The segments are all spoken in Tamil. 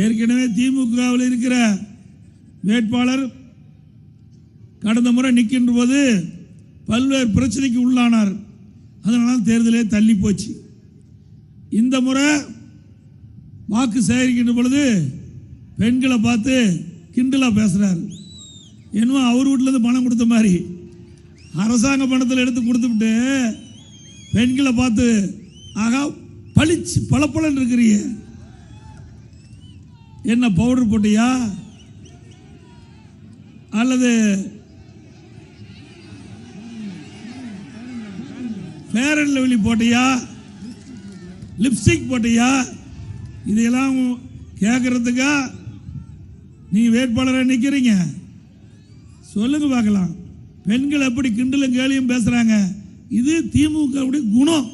ஏற்கனவே திமுகவில் இருக்கிற வேட்பாளர் கடந்த முறை நிற்கின்ற போது பல்வேறு பிரச்சனைக்கு உள்ளானார். அதனால தேர்தலே தள்ளி போச்சு. இந்த முறை வாக்கு சேகரிக்கின்ற பொழுது பெண்களை பார்த்து கிண்டலாக பேசுகிறார் என்னமோ அவர் வீட்டிலேருந்து பணம் கொடுத்த மாதிரி. அரசாங்க பணத்தில் எடுத்து கொடுத்துவிட்டு பெண்களை பார்த்து ஆகா பளிச்சு பளபளன்னு இருக்கிறீங்க. என்ன பவுடர் போட்டியா? அல்லது ஃபேர் அண்ட் லெவலி போட்டியா? லிப்ஸ்டிக் போட்டியா? இதையெல்லாம் கேட்கறதுக்கா நீ வேட்பாளராக நிற்கிறீங்க சொல்லுங்க பார்க்கலாம். பெண்கள் எப்படி கிண்டலும் கேலியும் பேசுகிறாங்க இது திமுகவுடைய குணம்.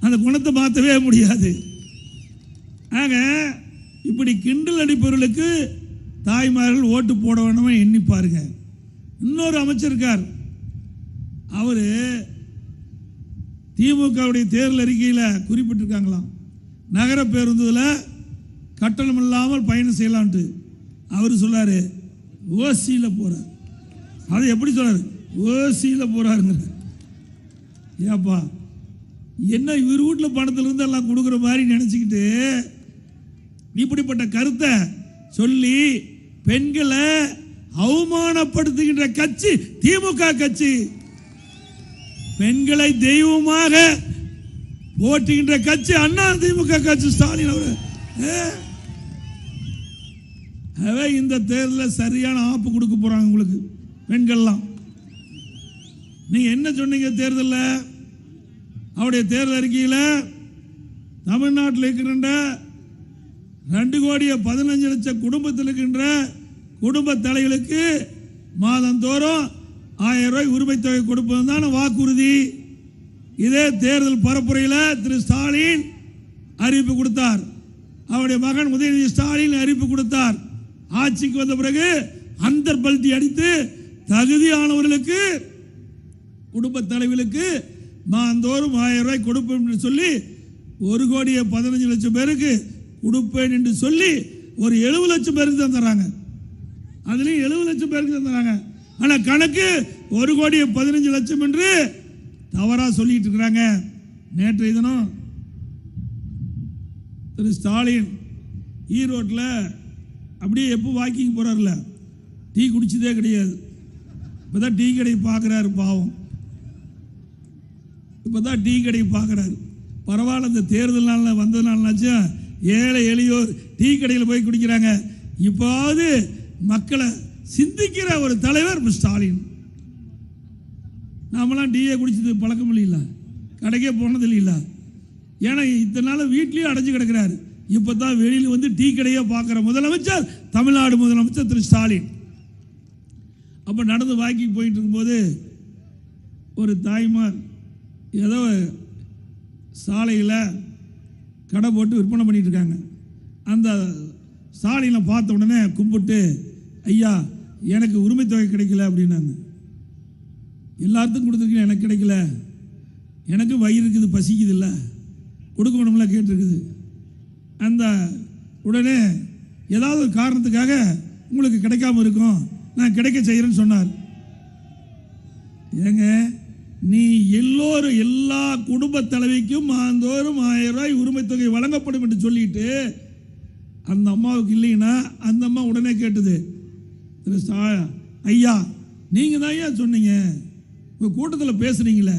அந்த குணத்தை மாற்றவே முடியாது. ஆக இப்படி கிண்டல் அடிப்பவர்களுக்கு தாய்மார்கள் ஓட்டு போட வேணுமே எண்ணி பாருங்க. இன்னொரு அமைச்சர் இருக்கார். அவர் திமுகவுடைய தேர்தல் அறிக்கையில் குறிப்பிட்டிருக்காங்களாம். நகர பேருந்துல கட்டணம் இல்லாமல் பயணம் செய்யலான்ட்டு அவர் சொல்லாரு ஓசியில் போகிறார் அதை எப்படி சொல்கிறார் ஓசியில் போகிறாருங்கிற ஏப்பா என்ன இவர் வீட்டில் பணத்தில் இருந்து எல்லாம் கொடுக்குற மாதிரி நினச்சிக்கிட்டு இப்படிப்பட்ட கருத்தை சொல்லி பெண்களை அவமானப்படுத்துகின்ற கட்சி திமுக கட்சி. பெண்களை தெய்வமாக போட்டுகின்ற கட்சி அண்ணா திமுக கட்சி ஸ்டாலின் அவர் இந்த தேர்தலில் சரியான ஆப்பு கொடுக்க போறாங்க உங்களுக்கு பெண்கள்லாம். நீங்க என்ன சொன்னீங்க தேர்தலில்? அவருடைய தேர்தல் அறிக்கையில் தமிழ்நாட்டில் இருக்கின்ற ரெண்டு கோடியே பதினஞ்சு லட்சம் குடும்பத்தில் இருக்கின்ற குடும்ப தலைகளுக்கு மாதந்தோறும் ஆயிரம் ரூபாய் உரிமை தொகை கொடுப்பது தான் வாக்குறுதி. இதே தேர்தல் பரப்புரையில் திரு ஸ்டாலின் அறிவிப்பு கொடுத்தார். அவருடைய மகன் உதயநிதி ஸ்டாலின் அறிவிப்பு கொடுத்தார். ஆட்சிக்கு வந்த பிறகு அந்த பல்ட்டி அடித்து தகுதியானவர்களுக்கு குடும்ப தலைவர்களுக்கு மாந்தோறும் ஆயிரம் ரூபாய் கொடுப்போம் என்று சொல்லி ஒரு கோடியே பதினஞ்சு லட்சம் பேருக்கு கொடுப்பேன் என்று சொல்லி ஒரு எழுபது லட்சம் பேருக்கு தந்துடுறாங்க அதுலேயும் எழுபது லட்சம் பேருக்கு தந்துடுறாங்க ஆனால் கணக்கு ஒரு கோடி பதினஞ்சு லட்சம் என்று தவறாக சொல்லிட்டு இருக்கிறாங்க. நேற்றைய தினம் திரு ஸ்டாலின் ஈரோட்டில் அப்படியே எப்போ வாக்கிங் போகிறார்ல டீ குடிச்சதே கிடையாது. இப்போ தான் டீ கடை பார்க்குறாரு பாவம். இப்போ தான் டீ கடை பார்க்குறாரு பரவாயில்ல இந்த தேர்தல் நாளில் வந்ததுனாலனாச்சும் ஏழை எளியோர் டீ கடையில் போய் குடிக்கிறாங்க. இப்போது மக்களை சிந்திக்கிற ஒரு தலைவர் ஸ்டாலின். நாமெல்லாம் டீயே குடிச்சது பழக்கம் இல்லைல்ல. கடைக்கே போனது இல்லைல்ல. ஏன்னா இத்தனை நாள் வீட்லேயும் அடைஞ்சு கிடக்கிறாரு. இப்போ தான் வெளியில் வந்து டீ கடையை பார்க்குற முதலமைச்சர் தமிழ்நாடு முதலமைச்சர் திரு ஸ்டாலின். அப்போ நடந்து வாக்கிங் போயிட்டு இருக்கும்போது ஒரு தாய்மார் ஏதோ சாலையில் கடை போட்டு விற்பனை பண்ணிட்டு இருக்காங்க அந்த சாலையில் பார்த்த உடனே கும்பிட்டு ஐயா எனக்கு உரிமை தொகை கிடைக்கல அப்படின்னாங்க. எல்லாத்துக்கும் கொடுத்துருக்கீங்க எனக்கு கிடைக்கல. எனக்கு வயிறு இருக்குது பசிக்குது இல்லை. கொடுக்கணும்ல கேட்டிருக்குது. அந்த உடனே ஏதாவது ஒரு காரணத்துக்காக உங்களுக்கு கிடைக்காம இருக்கும் நான் கிடைக்க செய்கிறேன்னு சொன்னார். ஏங்க நீ எல்லோரும் எல்லா குடும்ப தலைவிக்கும் மாந்தோறும் ஆயிரம் ரூபாய் உரிமை தொகை வழங்கப்படும் என்று சொல்லிட்டு அந்த அம்மாவுக்கு இல்லைன்னா அந்த அம்மா உடனே கேட்டது. திரு ஐயா நீங்கள் தான் ஐயா சொன்னீங்க. உங்கள் கூட்டத்தில் பேசுனீங்களே.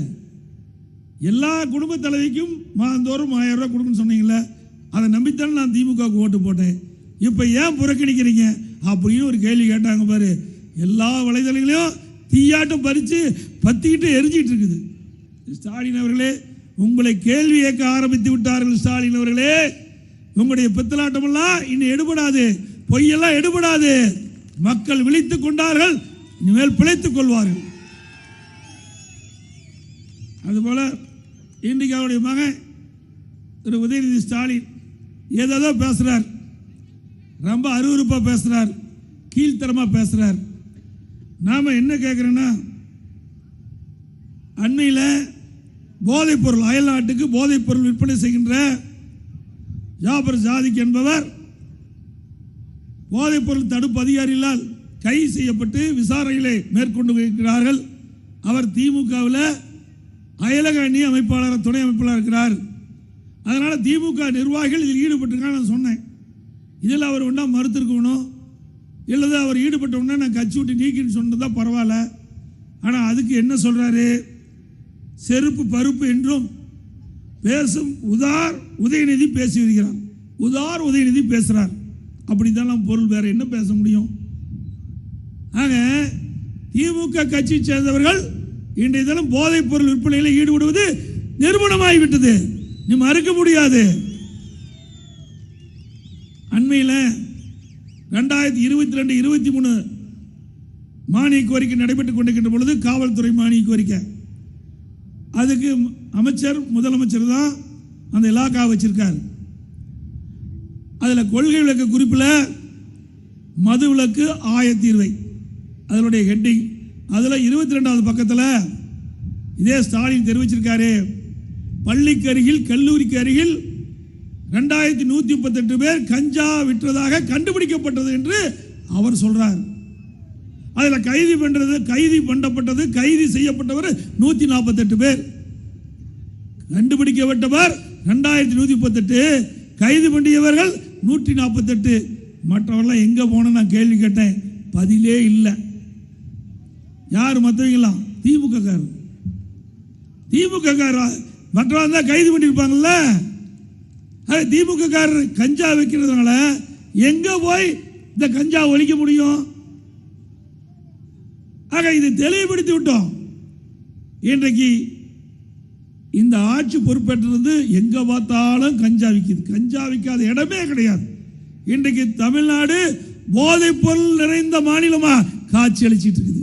எல்லா குடும்ப தலைவிக்கும் மாதந்தோறும் ஆயிரம் ரூபாய் கொடுக்குன்னு சொன்னீங்களே. அதை நம்பித்தானே நான் திமுகவுக்கு ஓட்டு போட்டேன். இப்போ ஏன் புறக்கணிக்கிறீங்க? அப்படின்னு ஒரு கேள்வி கேட்டாங்க பாரு. எல்லா வலைதளங்களையும் தீயாட்டம் பறித்து பற்றிக்கிட்டு எரிஞ்சிட்டு இருக்குது ஸ்டாலின் அவர்களே உங்களை கேள்வி கேட்க ஆரம்பித்து விட்டார்கள் ஸ்டாலின் அவர்களே. உங்களுடைய பித்தலாட்டமெல்லாம் இன்னும் எடுபடாது. பொய்யெல்லாம் எடுபடாது. மக்கள் விழித்துக் கொண்டார்கள் இனிமேல் பிழைத்துக் கொள்வார்கள். அதுபோல இன்றைக்கு அவருடைய மகன் திரு உதயநிதி ஸ்டாலின் ஏதேதோ பேசுகிறார் ரொம்ப அருவறுப்பாக பேசுகிறார் கீழ்த்தரமாக பேசுகிறார் நாம என்ன கேட்குறோன்னா அண்மையில் போதைப் பொருள் அயல்நாட்டுக்கு போதைப் பொருள் விற்பனை செய்கின்ற ஜாபர் ஜாதிக் என்பவர் போதைப்பொருள் தடுப்பு அதிகாரிகளால் கைது செய்யப்பட்டு விசாரணைகளை மேற்கொண்டு இருக்கிறார்கள். அவர் திமுகவில் அயலக அணி அமைப்பாளர் துணை அமைப்பாளர் இருக்கிறார். அதனால் திமுக நிர்வாகிகள் இதில் ஈடுபட்டிருக்கான்னு நான் சொன்னேன். இதில் அவர் ஒன்றா மறுத்திருக்கணும். இல்லது அவர் ஈடுபட்ட உடனே நான் கட்சி விட்டு நீக்கின்னு சொன்னதா பரவாயில்ல. ஆனால் அதுக்கு என்ன சொல்கிறாரு செருப்பு பருப்பு என்றும் பேசும் உதார் உதயநிதி பேசி வருகிறார் உதார் உதயநிதி பேசுகிறார் அப்படித்தான் பொருள் வேற என்ன பேச முடியும்? ஆக திமுக கட்சியை சேர்ந்தவர்கள் இன்றைய தினம் போதைப் பொருள் விற்பனையில் ஈடுபடுவது நிறுவனமாகிவிட்டது நீ மறுக்க முடியாது. அண்மையில் ரெண்டாயிரத்தி இருபத்தி ரெண்டு இருபத்தி மூணு மானிய கோரிக்கை நடைபெற்றுக் கொண்டிருக்கின்ற பொழுது காவல்துறை மானிய கோரிக்கை. அதுக்கு அமைச்சர் முதலமைச்சர் தான் அந்த இலாக்கா வச்சிருக்கார். அதில் கொள்கை விளக்க குறிப்பில் மது விளக்கு ஆயத்தீர்வை அதனுடைய ஹெட்டிங். அதில் இருபத்தி ரெண்டாவது பக்கத்தில் இதே ஸ்டாலின் தெரிவிச்சிருக்காரு பள்ளிக்கு அருகில் கல்லூரிக்கு அருகில் ரெண்டாயிரத்தி நூற்றி முப்பத்தெட்டு பேர் கஞ்சா விற்றதாக கண்டுபிடிக்கப்பட்டது என்று அவர் சொல்றார். அதில் கைது பண்ணுறது கைது பண்ணப்பட்டது கைது செய்யப்பட்டவர் நூற்றி நாற்பத்தெட்டு பேர். கண்டுபிடிக்கப்பட்டவர் ரெண்டாயிரத்தி நூற்றி முப்பத்தெட்டு கைது பண்ணியவர்கள் நூற்றி நாற்பத்தெட்டு மற்றவர்களாம் எங்கே போன நான் கேள்வி கேட்டேன். பதிலே இல்லை. யார் மற்றவங்களாம் திமுக காரர் திமுக காரர் மற்றவங்க தான் கைது பண்ணியிருப்பாங்கல்ல அது திமுக காரர் கஞ்சா வைக்கிறதுனால எங்க போய் இந்த கஞ்சா ஒழிக்க முடியும்? ஆக இதை தெளிவுபடுத்தி விட்டோம். இன்றைக்கு இந்த ஆட்சி பொறுப்பேற்றிருந்து எங்க பார்த்தாலும் கஞ்சா விற்கிது கஞ்சா விற்காத இடமே கிடையாது. இன்றைக்கு தமிழ்நாடு போதைப் பொருள் நிறைந்த மாநிலமா காட்சி அளிச்சிட்டு இருக்குது.